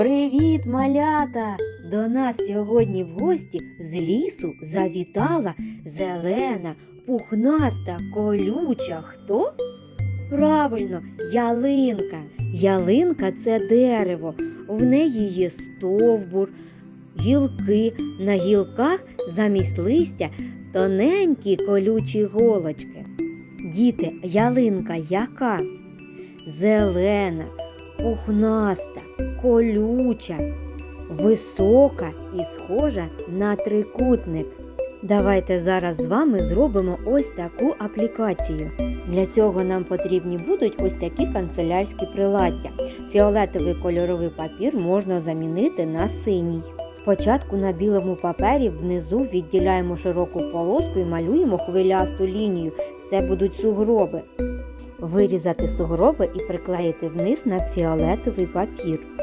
Привіт, малята! До нас сьогодні в гості з лісу завітала зелена, пухнаста, колюча. Хто? Правильно, ялинка. Ялинка це дерево. В неї є стовбур, гілки. На гілках замість листя тоненькі колючі голочки. Діти, ялинка яка? Зелена, пухнаста, колюча, висока і схожа на трикутник. Давайте зараз з вами зробимо ось таку аплікацію. Для цього нам потрібні будуть ось такі канцелярські приладдя. Фіолетовий кольоровий папір можна замінити на синій. Спочатку на білому папері внизу відділяємо широку полоску і малюємо хвилясту лінію. Це будуть сугроби. Вирізати сугроби і приклеїти вниз на фіолетовий папір.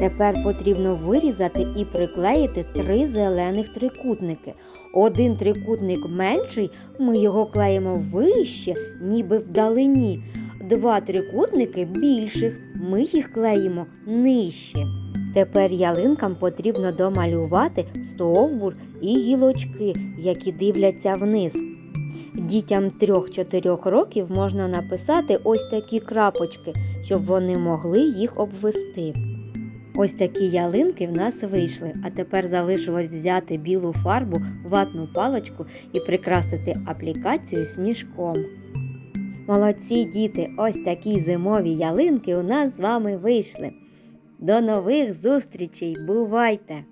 Тепер потрібно вирізати і приклеїти три зелених трикутники. Один трикутник менший, ми його клеїмо вище, ніби вдалині. Два трикутники більших, ми їх клеїмо нижче. Тепер ялинкам потрібно домалювати стовбур і гілочки, які дивляться вниз. Дітям 3-4 років можна написати ось такі крапочки, щоб вони могли їх обвести. Ось такі ялинки в нас вийшли, а тепер залишилось взяти білу фарбу, ватну паличку і прикрасити аплікацію сніжком. Молодці діти, ось такі зимові ялинки у нас з вами вийшли. До нових зустрічей! Бувайте!